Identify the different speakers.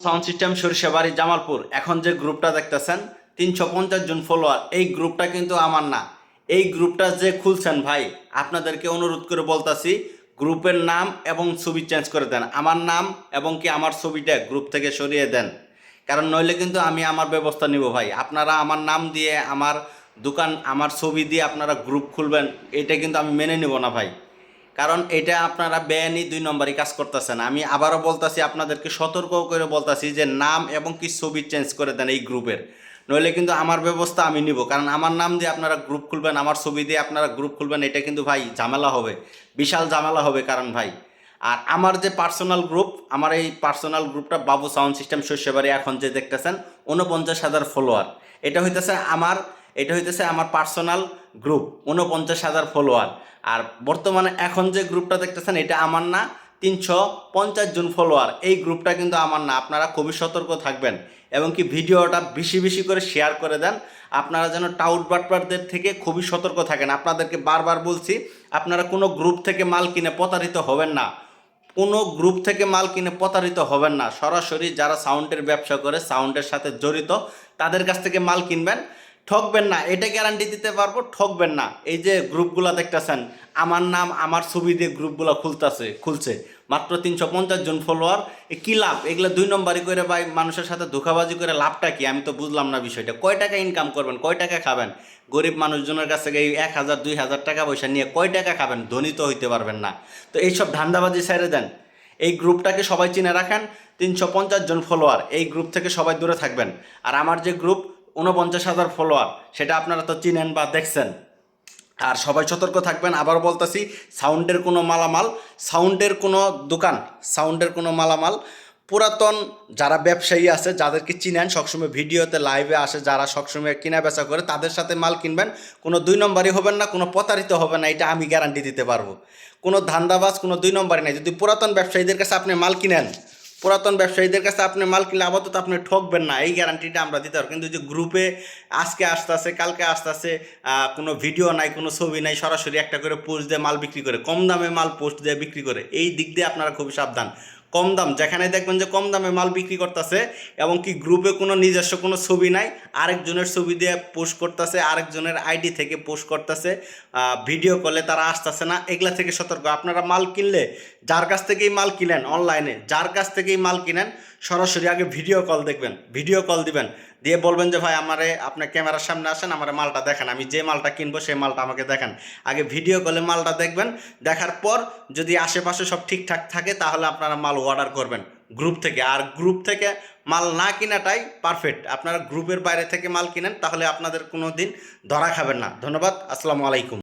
Speaker 1: Sound system Sarishabari Jamalpur. এখন যে গ্রুপটা দেখতেছেন, তিনশো পঞ্চাশ জন ফলোয়ার এই গ্রুপটা কিন্তু আমার না। এই গ্রুপটা যে খুলছেন ভাই, আপনাদেরকে অনুরোধ করে বলতাছি, গ্রুপের নাম এবং ছবি চেঞ্জ করে দেন। আমার নাম এবং কি আমার ছবিটা গ্রুপ থেকে সরিয়ে দেন। কারণ নইলে কিন্তু আমি আমার ব্যবস্থা নিব ভাই। আপনারা আমার নাম দিয়ে, আমার দোকান, আমার ছবি দিয়ে আপনারা গ্রুপ খুলবেন, এটা কিন্তু আমি মেনে নিব না ভাই। কারণ এটা আপনারা বেআইনি দুই নম্বরই কাজ করতেছেন। আমি আবারও বলতাছি, আপনাদেরকে সতর্ক করে বলতাছি যে নাম এবং কি ছবি চেঞ্জ করে দেন এই গ্রুপের নইলে কিন্তু আমার ব্যবস্থা আমি নিব। কারণ আমার নাম দিয়ে আপনারা গ্রুপ খুলবেন, আমার ছবি দিয়ে আপনারা গ্রুপ খুলবেন, এটা কিন্তু ভাই ঝামেলা হবে। বিশাল ঝামেলা হবে কারণ ভাই। আর আমার যে পার্সোনাল গ্রুপ আমার এই পার্সোনাল গ্রুপটা বাবু সাউন্ড সিস্টেম শস্যবাড়ি এখন যে দেখতেছেন উনপঞ্চাশ হাজার ফলোয়ার এটা হইতেছে আমার এটা হইতেছে আমার পার্সোনাল গ্রুপ উনপঞ্চাশ হাজার ফলোয়ার আর বর্তমানে এখন যে গ্রুপটা দেখতেছেন, এটা আমার না, তিনশো পঞ্চাশ জন ফলোয়ার এই গ্রুপটা কিন্তু আমার না, আপনারা খুবই সতর্ক থাকবেন। এবং কি ভিডিওটা বেশি বেশি করে শেয়ার করে দেন। আপনারা যেন টাউট বাটপারদের থেকে খুবই সতর্ক থাকেন। আপনাদেরকে বারবার বলছি, আপনারা কোনো গ্রুপ থেকে মাল কিনে প্রতারিত হবেন না। কোনো গ্রুপ থেকে মাল কিনে প্রতারিত হবেন না। সরাসরি যারা সাউন্ডের ব্যবসা করে সাউন্ডের সাথে জড়িত, তাদের কাছ থেকে মাল কিনবেন। ঠকবেন না, এটা গ্যারান্টি দিতে পারব, ঠকবেন না। এই যে গ্রুপগুলো দেখতেছেন, আমার নাম, আমার ছবি দিয়ে গ্রুপগুলো খুলতেছে, খুলছে। মাত্র তিনশো পঞ্চাশ জন ফলোয়ার কি লাভ? এগুলো দুই নম্বরই করে ভাই, মানুষের সাথে ধোকাবাজি করে লাভটা কি? আমি তো বুঝলাম না বিষয়টা। কয় টাকা ইনকাম করবেন? কয় টাকা খাবেন? গরিব মানুষজনের কাছ থেকে এই এক হাজার, দুই হাজার টাকা পয়সা নিয়ে কয় টাকা খাবেন? ধনী তো হইতে পারবেন না। তো এইসব ধান্দাবাজি ছেড়ে দেন। এই গ্রুপটাকে সবাই চিনে রাখেন, তিনশো পঞ্চাশ জন ফলোয়ার এই গ্রুপ থেকে সবাই দূরে থাকবেন। আর আমার যে গ্রুপ উনপঞ্চাশ হাজার ফলোয়ার সেটা আপনারা তো চিনেন বা দেখছেন। আর সবাই সতর্ক থাকবেন আবার বলতেছি, সাউন্ডের কোনো মালামাল, সাউন্ডের কোনো দোকান, সাউন্ডের কোনো মালামাল, পুরাতন যারা ব্যবসায়ী আছে, যাদেরকে চিনেন, সবসময় ভিডিওতে লাইভে আসে, যারা সবসময় কিনা বেচা করে, তাদের সাথে মাল কিনবেন। কোনো দুই নম্বরই হবেন না, কোনো প্রতারিত হবে না, এটা আমি গ্যারান্টি দিতে পারব। কোনো ধান্দাবাজ, কোনো দুই নম্বরই নাই। যদি পুরাতন ব্যবসায়ীদের কাছে আপনি মাল কিনেন পুরাতন ব্যবসায়ীদের কাছে আপনি মাল কিনলে আপাতত আপনি ঠকবেন না, এই গ্যারান্টিটা আমরা দিতে পারব। কিন্তু যে গ্রুপে আজকে আসতেছে, কালকে আসতেছে কোনো ভিডিও নাই, কোনো ছবি নাই, সরাসরি একটা করে পোস্ট দিয়ে মাল বিক্রি করে, কম দামে মাল পোস্ট দিয়ে বিক্রি করে, এই দিক দিয়ে আপনারা খুবই সাবধান। কম দাম, যেখানে দেখবেন যে কম দামে মাল বিক্রি করতেছে এবং কি গ্রুপে কোনো নিজস্ব কোনো ছবি নাই, আরেকজনের ছবি দিয়ে পোস্ট করতেছে, আরেকজনের আইডি থেকে পোস্ট করতেছে ভিডিও কলে তারা আসতেছে না, এগুলা থেকে সতর্ক। আপনারা মাল কিনলে, যার কাছ থেকেই মাল কিনেন অনলাইনে যার কাছ থেকেই মাল কিনেন, সরাসরি আগে ভিডিও কল দেখবেন ভিডিও কল দিবেন। দিয়ে বলবেন যে, ভাই, আমারে, আপনার ক্যামেরার সামনে আসেন, আমার মালটা দেখেন। আমি যে মালটা কিনবো, সেই মালটা আমাকে দেখেন। আগে ভিডিও কলে মালটা দেখবেন। দেখার পর যদি আশেপাশে সব ঠিকঠাক থাকে, তাহলে আপনারা মাল অর্ডার করবেন গ্রুপ থেকে। আর গ্রুপ থেকে মাল না কিনাটাই পারফেক্ট আপনারা গ্রুপের বাইরে থেকে মাল কিনেন, তাহলে আপনাদের কোনো দিন ধরা খাবেন না। ধন্যবাদ। আসসালামু আলাইকুম।